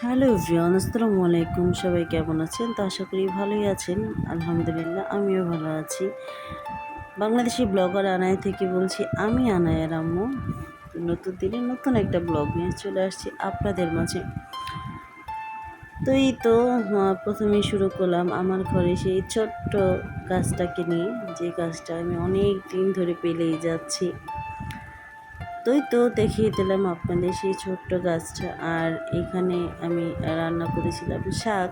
Hello everyone আসসালামু আলাইকুম। সবাই কেমন আছেন? তো আশা করি ভালোই আছেন। আলহামদুলিল্লাহ আমিও ভালো আছি। বাংলাদেশি ব্লগার আনায় থেকে বলছি আমি আনায়ের আম্মু। নতুন দিনে নতুন একটা ব্লগ নিয়ে চলে আসছি আপনাদের মাঝে। তো এই তো আহ, প্রথমেই শুরু করলাম আমার ঘরে সেই ছোট্ট গাছটাকে নিয়ে। যে গাছটা আমি অনেক দিন ধরে পেলেই যাচ্ছি। তোই তো দেখিয়ে দিলাম আপনাদের সেই ছোট্ট গাছটা। আর এখানে আমি রান্না করেছিলাম শাক।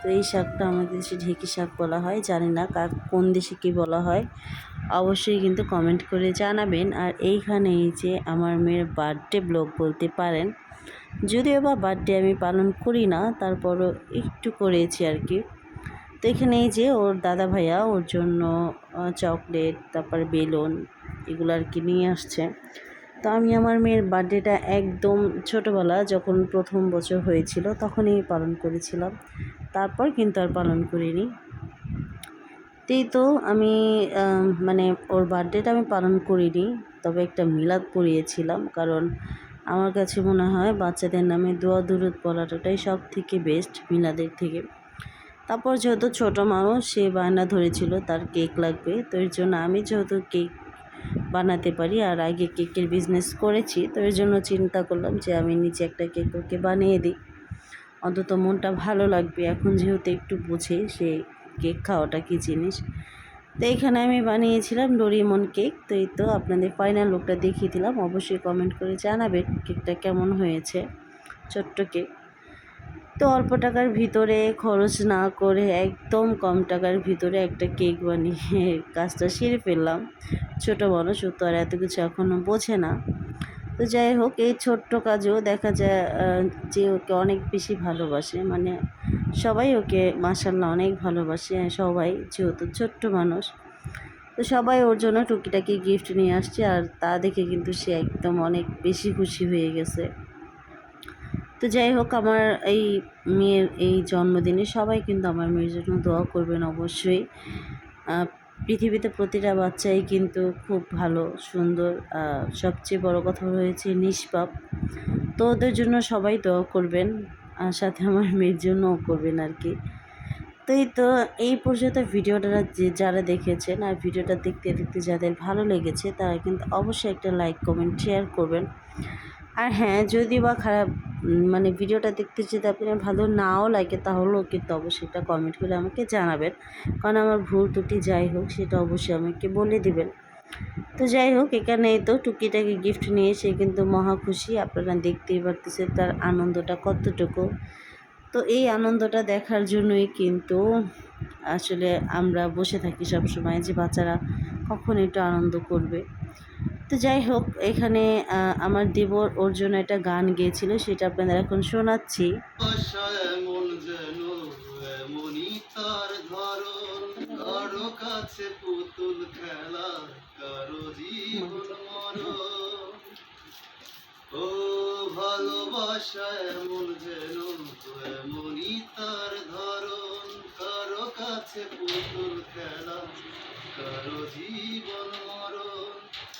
তো এই শাকটা আমাদের দেশে ঢেকি শাক বলা হয়, জানি না কার কোন দেশে কী বলা হয়। অবশ্যই কিন্তু কমেন্ট করে জানাবেন। আর এইখানে এই যে আমার মেয়ের বার্থডে ব্লগ বলতে পারেন। যদিও বা বার্থডে আমি পালন করি না, তারপরও একটু করেছি আর কি। তো এখানে এই যে ওর দাদা ভাইয়া ওর জন্য চকলেট তারপর বেলুন এগুলো আর কি নিয়ে আসছে। তো আমি আমার মেয়ের বার্থডেটা একদম ছোটোবেলা যখন প্রথম বছর হয়েছিল তখনই পালন করেছিলাম। তারপর কিন্তু আর পালন করিনি। তেই তো আমি মানে ওর বার্থডেটা আমি পালন করিনি, তবে একটা মিলাদ পড়িয়েছিলাম। কারণ আমার কাছে মনে হয় বাচ্চাদের নামে দোয়া দুরুদ পড়াটাই সব থেকে বেস্ট মিলাদের থেকে। তারপর যেহেতু ছোট মানুষ, সে বায়না ধরেছিল তার কেক লাগবে, তো এর জন্য আমি যেহেতু কেক বানাতে পারি। আর আগে কেকের বিজনেস করেছি, তো এর জন্য চিন্তা করলাম যে আমি নিজে একটা কেক ওকে বানিয়ে দিই। অন্তত মনটা ভালো লাগবে। এখন যেহেতু একটু বুঝে সে কেক খাওয়াটা কী জিনিস। তো এখানে আমি বানিয়েছিলাম ডোরিমন কেক। তো এই তো আপনাদের ফাইনাল লুকটা দেখিয়ে দিলাম। অবশ্যই কমেন্ট করে জানাবেন কেকটা কেমন হয়েছে। ছোট্ট কেক তো অল্প টাকার ভিতরে খরচ না করে একদম কম টাকার ভিতরে একটা কেক বানিয়ে কাজটা সেরে ফেললাম। ছোটো ও তো আর এত কিছু এখনও বোঝে না। তো যাই হোক, এই ছোট্ট কাজেও দেখা যায় যে ওকে অনেক বেশি ভালোবাসে। মানে সবাই ওকে মাসাল্লাহ অনেক ভালোবাসে, সবাই যেহেতু ছোট্ট মানুষ। তো সবাই ওর জন্য টুকিটাকি গিফট নিয়ে আসছে আর তা দেখে কিন্তু সে একদম অনেক বেশি খুশি হয়ে গেছে। তো যাই হোক, আমার এই মেয়ের এই জন্মদিনে সবাই কিন্তু আমার মেয়ের জন্য দোয়া করবেন অবশ্যই। পৃথিবীতে প্রতিটা বাচ্চাই কিন্তু খুব ভালো, সুন্দর সবচেয়ে বড় কথা রয়েছে নিষ্পাপ। তো ওদের জন্য সবাই দোয়া করবেন আর সাথে আমার মেয়ের জন্যও করবেন আর কি। তো এই তো, এই পর্যন্ত ভিডিওটা যে যারা দেখেছেন আর ভিডিওটা দেখতে দেখতে যাদের ভালো লেগেছে, তারা কিন্তু অবশ্যই একটা লাইক, কমেন্ট, শেয়ার করবেন। আর হ্যাঁ যদি বা খারাপ মানে ভিডিওটা দেখতে যদি আপনার ভালো নাও লাগে, তাহলেও কিন্তু অবশ্যই একটা কমেন্ট করে আমাকে জানাবেন। কারণ আমার ভুল ত্রুটি যাই হোক, সেটা অবশ্যই আমাকে বলে দিবেন। তো যাই হোক এখানে তো টুকিটাকি গিফট নিয়ে সে কিন্তু মহা খুশি। আপনারা দেখতেই পারতেছে তার আনন্দটা কতটুকু। তো এই আনন্দটা দেখার জন্যই কিন্তু আসলে আমরা বসে থাকি সব সময় যে বাচ্চারা কখন একটু আনন্দ করবে। তো যাই হোক, এখানে আমার দেবর ওর জন্য একটা গান গেয়েছিল, সেটা আপনাদের এখন শোনাচ্ছি। ও কারও কাছে পুতুল খেলা কারও জীবন মরণ।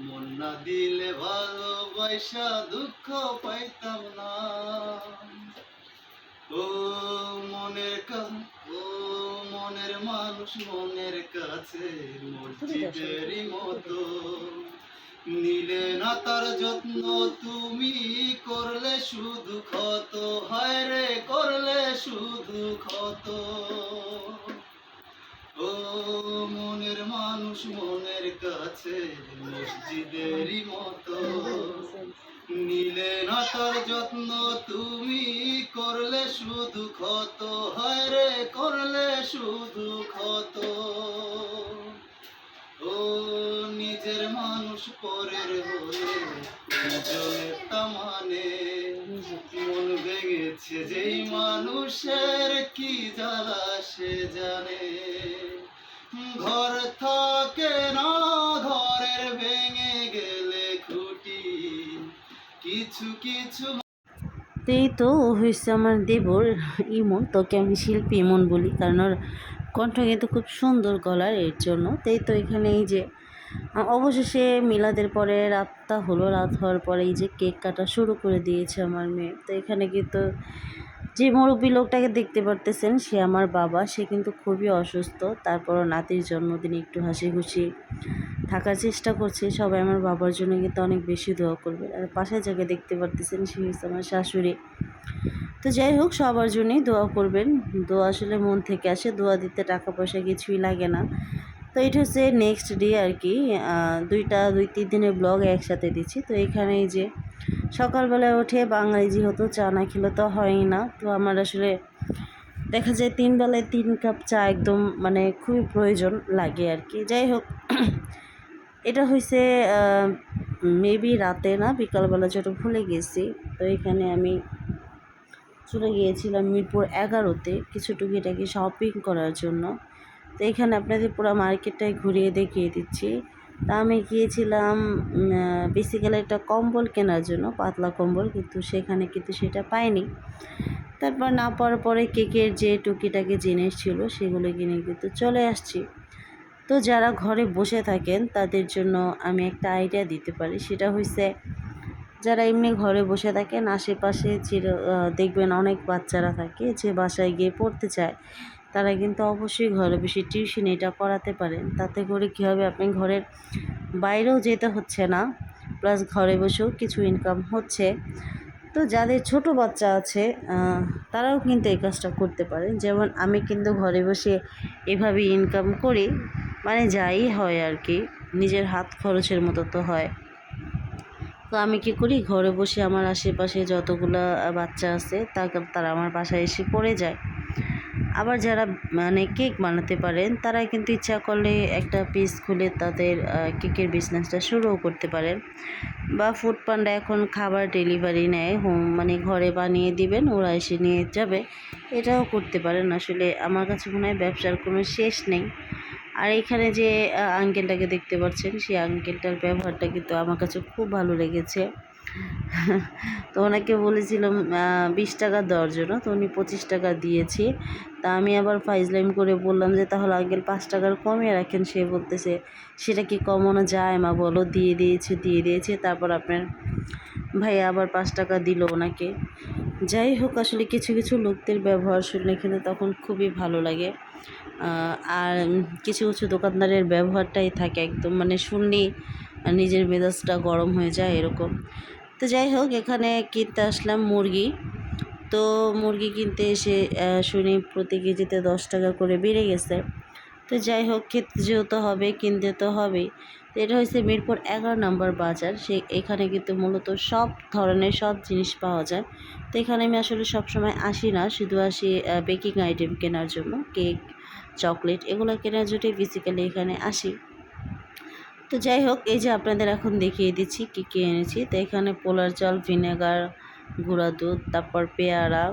মন না দিলে ভালোবাসা দুঃখ পাইতাম না। ও মনের কা- ও মনের মানুষ, মনের কাছে মসজিদেরই মতো। নিলে না তার যত্ন, তুমি করলে শুধু ক্ষত, হায় রে, করলে শুধু ক্ষত। মনের মানুষ মনের কাছে মসজিদেরই মতো। নিলে না তার যত্ন, তুমি করলে শুধু ক্ষত, হায় রে, করলে শুধু ক্ষত। ও নিজের মানুষ পরের জনের তামানে মন ভেঙে গেছে যেই মানুষের কি জ্বালা সে জানে। ঘর থাকে না, ঘরের ভেঙে গেলে খুঁটি। কিছু কিছু তো এই তো হয়েছে আমার দেবর ইমন, তোকে আমি শিল্পী ইমন বলি, কারণ ওর কণ্ঠ কিন্তু খুব সুন্দর গলার, এর জন্য। তাই তো এখানে এই যে, অবশেষে মিলাদের পরে রাতটা হলো, রাত হওয়ার পরে এই যে কেক কাটা শুরু করে দিয়েছে আমার মেয়ে। তো এখানে কিন্তু যে মুরব্বী লোকটাকে দেখতে পারতেছেন, সে আমার বাবা। সে কিন্তু খুবই অসুস্থ। তারপরও নাতির জন্মদিনে একটু হাসি খুশি থাকার চেষ্টা করছে। সবাই আমার বাবার জন্য কিন্তু অনেক বেশি দোয়া করবে। আর পাশে যাকে দেখতে পারতেছেন, সে হচ্ছে আমার শাশুড়ি। তো যাই হোক, সবার জন্যই দোয়া করবেন। দোয়া আসলে মন থেকে আসে। দোয়া দিতে টাকা পয়সা কিছুই লাগে না। তো এটা হচ্ছে নেক্সট ডে আর কি। দুইটা দুই তিন দিনের ব্লগ একসাথে দিচ্ছি। তো এখানে এই যে সকালবেলায় উঠে বাঙালি যেহেতু চা না খেলে তো হয়ই না, তো আমার আসলে দেখা যায় তিন বেলায় তিন কাপ চা একদম মানে খুবই প্রয়োজন লাগে আর কি। যাই হোক, এটা হয়েছে মেবি রাতে না, বিকালবেলা যেটা ভুলে গেছি, তো এখানে আমি চলে গিয়েছিলাম মিরপুর এগারোতে কিছু টুকিটাকি শপিং করার জন্য। তো এখানে আপনাদের পুরো মার্কেটটাই ঘুরিয়ে দেখিয়ে দিচ্ছি। তা আমি গিয়েছিলাম বেসিক্যালি একটা কম্বল কেনার জন্য, পাতলা কম্বল, কিন্তু সেখানে কিন্তু সেটা পাইনি। তারপর না পাওয়ার পরে কেকের যে টুকিটাকি জিনিস ছিল, সেগুলো কিনে কিন্তু চলে আসছি। তো যারা ঘরে বসে থাকেন, তাদের জন্য আমি একটা আইডিয়া দিতে পারি। সেটা হয়েছে যারা এমনি ঘরে বসে থাকেন, আশেপাশে চির দেখবেন অনেক বাচ্চারা থাকে, যে বাসায় গিয়ে পড়তে চায়। তারা কিন্তু অবশ্যই ঘরে বসে টিউশন এটা করাতে পারেন। তাতে করে কী হবে? আপনি ঘরের বাইরেও যেতে হচ্ছে না। প্লাস ঘরে বসেও কিছু ইনকাম হচ্ছে। তো যাদের ছোট বাচ্চা আছে তারাও কিন্তু এই কাজটা করতে পারেন। যেমন আমি কিন্তু ঘরে বসে এভাবে ইনকাম করি মানে যাই হয় আর কি। নিজের হাত খরচের মতো তো হয়। তো আমি কি করি? ঘরে বসে আমার আশেপাশে যতগুলো বাচ্চা আছে তারা আমার বাসায় এসে পড়ে যায়। আবার যারা মানে কেক বানাতে পারেন তারা কিন্তু ইচ্ছা করলে একটা পিস খুলে তাদের কেকের বিজনেসটা শুরুও করতে পারেন। বা ফুড পান্ডা এখন খাবার ডেলিভারি নেয় হোম মানে ঘরে বানিয়ে দিবেন, ওরা এসে নিয়ে যাবে। এটাও করতে পারেন। আসলে আমার কাছে মনে হয় ব্যবসার কোনো শেষ নেই। আর এখানে যে আঙ্কেলটাকে দেখতে পাচ্ছেন, সেই আঙ্কেলটার ব্যবহারটা কিন্তু আমার কাছে খুব ভালো লেগেছে। তো ওনাকে বলেছিলাম বিশ টাকা দেওয়ার জন্য। তো উনি পঁচিশ টাকা দিয়েছে। তা আমি আবার ফাইজলাইম করে বললাম যে, তাহলে আঙ্কেল পাঁচ টাকার কমিয়ে রাখেন। সে বলতেছে, সেটা কি কমানো যায় মা, বলো। দিয়ে দিয়েছে দিয়ে দিয়েছে। তারপর আপনার ভাইয়া আবার পাঁচ টাকা দিল ওনাকে। যাই হোক, আসলে কিছু কিছু লোকদের ব্যবহার শুনলে কিন্তু তখন খুবই ভালো লাগে। আর কিছু কিছু দোকানদারের ব্যবহারটাই থাকে একদম মানে শুনলেই নিজের মেজাজটা গরম হয়ে যায় এরকম। তো যাই হোক এখানে কিনতে আসলাম মুরগি। তো মুরগি কিনতে এসে শুনি প্রতি কেজিতে দশ টাকা করে বেড়ে গেছে। তো যাই হোক খেতে যেহেতু হবে, কিনতে তো হবেই। তো এটা হচ্ছে মিরপুর এগারো নম্বর বাজার। সে, এখানে কিন্তু মূলত সব ধরনের সব জিনিস পাওয়া যায়। তো এখানে আমি আসলে সব সময় আসি না, শুধু আসি বেকিং আইটেম কেনার জন্য। কেক চকলেট এগুলো কেনার জন্যই বেসিক্যালি এখানে আসি। তো যাই হোক, এই যে আপনাদের এখন দেখিয়ে দিচ্ছি কী কী এনেছি। তো এখানে পোলার চাল, ভিনেগার, গুঁড়া দুধ, তারপর পেয়ারা,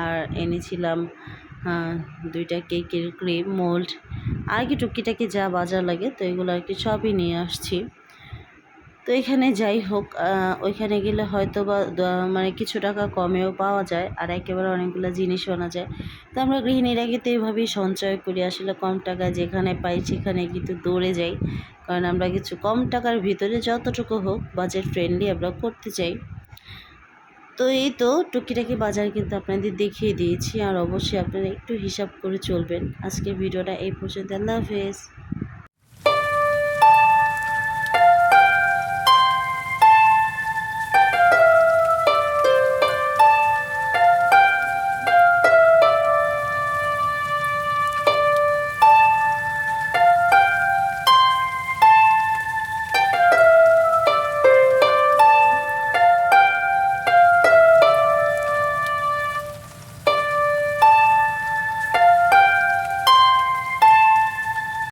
আর এনেছিলাম দুইটা কেকের ক্রিম, মোল্ড, আর কি টুকিটাকি যা বাজার লাগে, তো এগুলো আর কি সবই নিয়ে আসছি। তো এখানে যাই হোক ওইখানে গেলে হয়তো বা মানে কিছু টাকা কমেও পাওয়া যায় আর একেবারে অনেকগুলো জিনিস আনা যায়। তো আমরা গৃহিণীরা কিন্তু এইভাবেই সঞ্চয় করি। আসলে কম টাকা যেখানে পাই সেখানে কিন্তু দৌড়ে যাই। কারণ আমরা কিছু কম টাকার ভিতরে যতটুকু হোক বাজেট ফ্রেন্ডলি আমরা করতে চাই। তো এই তো টুকিটাকি বাজার কিন্তু আপনাদের দেখিয়ে দিয়েছি। আর অবশ্যই আপনারা একটু হিসাব করে চলবেন। আজকের ভিডিওটা এই পর্যন্ত। আল্লাহ হাফেজ।